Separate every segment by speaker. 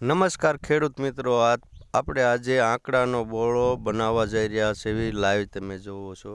Speaker 1: નમસ્કાર ખેડૂત મિત્રો આ આપણે આજે આંકડાનો બોળો બનાવવા જઈ રહ્યા છે એવી લાઈવ તમે જોવો છો.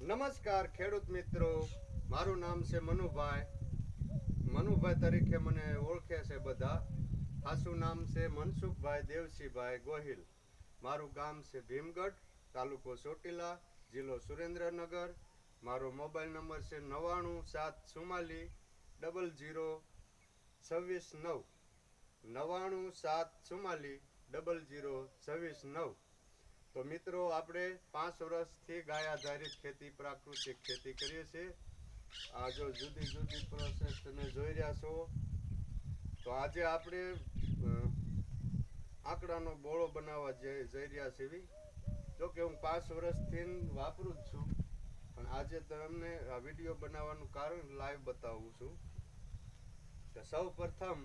Speaker 1: નમસ્કાર ખેડૂત મિત્રો. મારું નામ છે મનુભાઈ. મનુભાઈ તરીકે મને ઓળખે છે બધા. ખાસું નામ છે મનસુખભાઈ દેવસીભાઈ ગોહિલ. મારું ગામ છે ભીમગઢ, તાલુકો ચોટીલા, જિલ્લો સુરેન્દ્રનગર. મારો મોબાઈલ નંબર છે નવ્વાણું સાત સુમાલી ડબલ જીરો છવ્વીસ નવ. નવ્વાણું સાત સુમાલી ડબલ જીરો છવ્વીસ નવ. તો મિત્રો, આપણે પાંચ વર્ષથી ગાય આધારિત ખેતી, પ્રાકૃતિક ખેતી કરીએ છીએ. આ જો જુદી જુદી પ્રોસેસ તમે જોઈ રહ્યા છો, તો આજે આપણે આંકડાનો બોળો બનાવવા જઈ રહ્યા છીએ. જો કે હું પાંચ વર્ષથી વાપરું જ છું, પણ આજે તમને આ વીડિયો બનાવવાનું કારણ લાઈવ બતાવું છું. કે સૌ પ્રથમ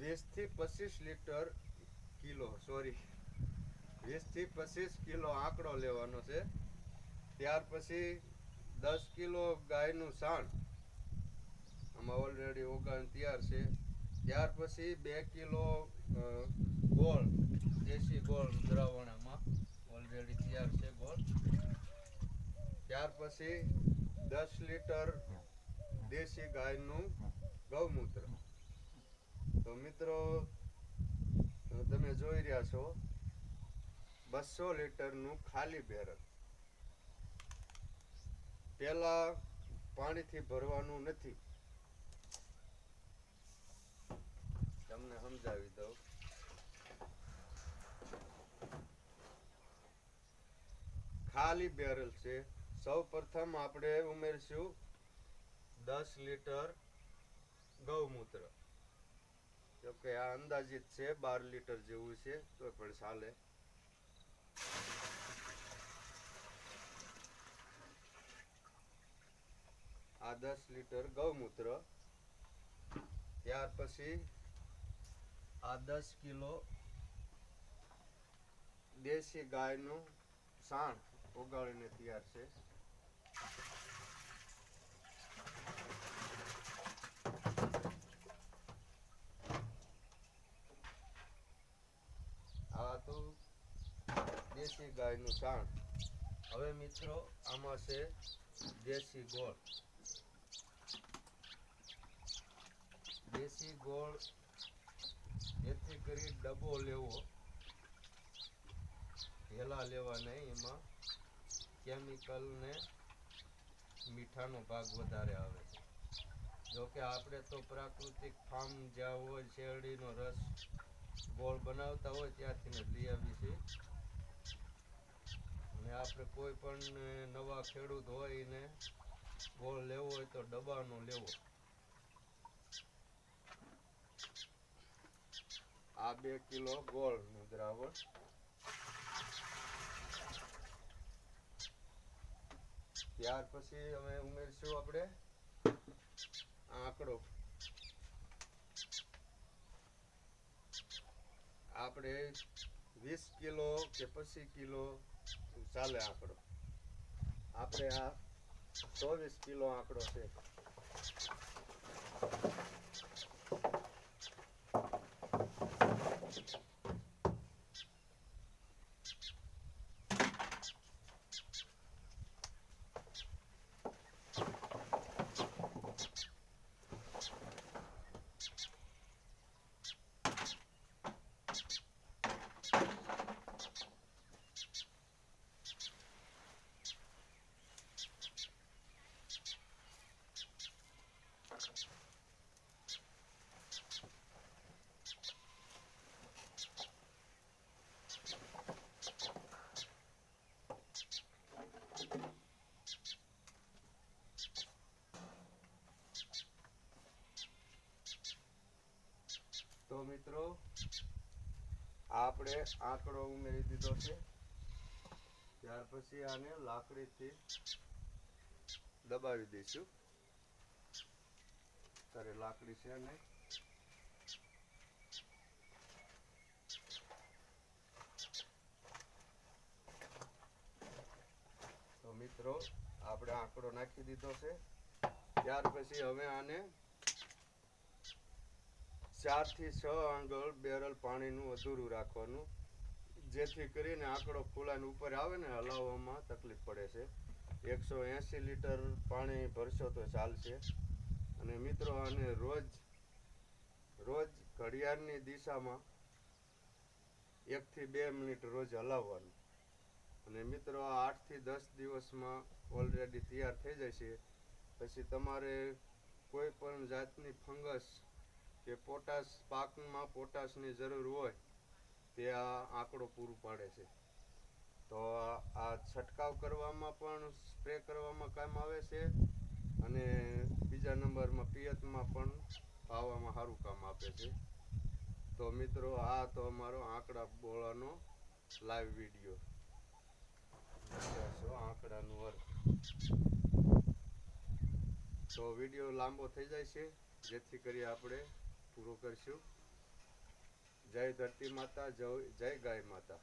Speaker 1: વીસથી પચીસ લીટર કિલો સોરી વીસથી પચીસ કિલો આંકડો લેવાનો છે. ત્યાર પછી દસ કિલો ગાયનું સાણ. આમાં ઓલરેડી ઓગાણ તૈયાર છે. ત્યાર પછી બે કિલો ગોળ, દેશી ગોળ દ્રાવણામાં ઓલરેડી તૈયાર છે ગોળ. ત્યાર પછી દસ લીટર દેશી ગાયનું ગૌમૂત્ર. તો મિત્રો, તમે જોઈ રહ્યા છો બસો લીટરનું ખાલી બેરલ. પેલા પાણીથી ભરવાનું નથી. તમને સમજાવી દઉં. ખાલી બેરલ છે. સૌ પ્રથમ આપણે ઉમેરશું દસ લીટર ગૌમૂત્ર. જોકે આ અંદાજિત છે, બાર લીટર જેવું છે તો પણ ચાલે. આ દસ લીટર ગૌમૂત્ર. ત્યાર પછી આ દસ કિલો દેશી ગાયનું સાણ ઓગાળીને તૈયાર છે. દેશી ગાયનું સાણ. હવે મિત્રો, આમાં છે દેશી ગોળ. દેશી ગોળ જેથી કરી ડબ્બો લેવો. ભેલા લેવા નહીં, એમાં કેમિકલ ને મીઠાનો ભાગ વધારે આવે છે. જો કે આપણે તો પ્રાકૃતિક ફાર્મ જ્યાં હોય, શેરડીનો રસ ગોળ બનાવતા હોય ત્યાંથી લઈ આવી છે. અને આપણે કોઈ પણ નવા ખેડૂત હોય એને ગોળ લેવો હોય તો ડબ્બાનો લેવો. આ બે કિલો ગોળનું દ્રાવણ. ત્યાર પછી અમે ઉમેરશું આપણે આંકડો. આપણે વીસ કિલો કે પચીસ કિલો ચાલે આંકડો. આપણે આ ચોવીસ કિલો આંકડો છે તો મિત્રો. આપણે આંકડો ઉમેરી દીધો છે. ત્યાર પછી આને લાકડીથી દબાવી દઈશું. ત્યારે લાકડી છે ને? તો મિત્રો, આપણે આંકડો નાખી દીધો છે. ત્યાર પછી હવે આને ચારથી છ આંગળ બેરલ પાણીનું અધૂરું રાખવાનું, જેથી કરીને આંકડો ફૂલાઈને ઉપર આવે ને હલાવવામાં તકલીફ પડે છે. એકસો એંસી લીટર પાણી ભરશો તો ચાલશે. અને મિત્રો, આને રોજ રોજ ઘડિયાળની દિશામાં એકથી બે મિનિટ રોજ હલાવવાનું. અને મિત્રો, આ આઠથી દસ દિવસમાં ઓલરેડી તૈયાર થઈ જશે. પછી તમારે કોઈ પણ જાતની ફંગસ કે પોટાશ પાકમાં પોટાશની જરૂર હોય, તે આ આંકડો પૂરું પાડે છે. તો આ છંટકાવ કરવામાં પણ, સ્પ્રે કરવામાં કામ આવે છે અને બીજા નંબરમાં પિયતમાં પણ પાવામાં સારું કામ આપે છે. તો મિત્રો, આ તો અમારો આંકડા બોળાનો લાઈવ વીડિયો આંકડાનું વર્ક તો વીડિયો લાંબો થઈ જાય છે, જેથી કરી આપણે પૂરો કરશું. જય ધરતી માતા જય જય ગાય માતા.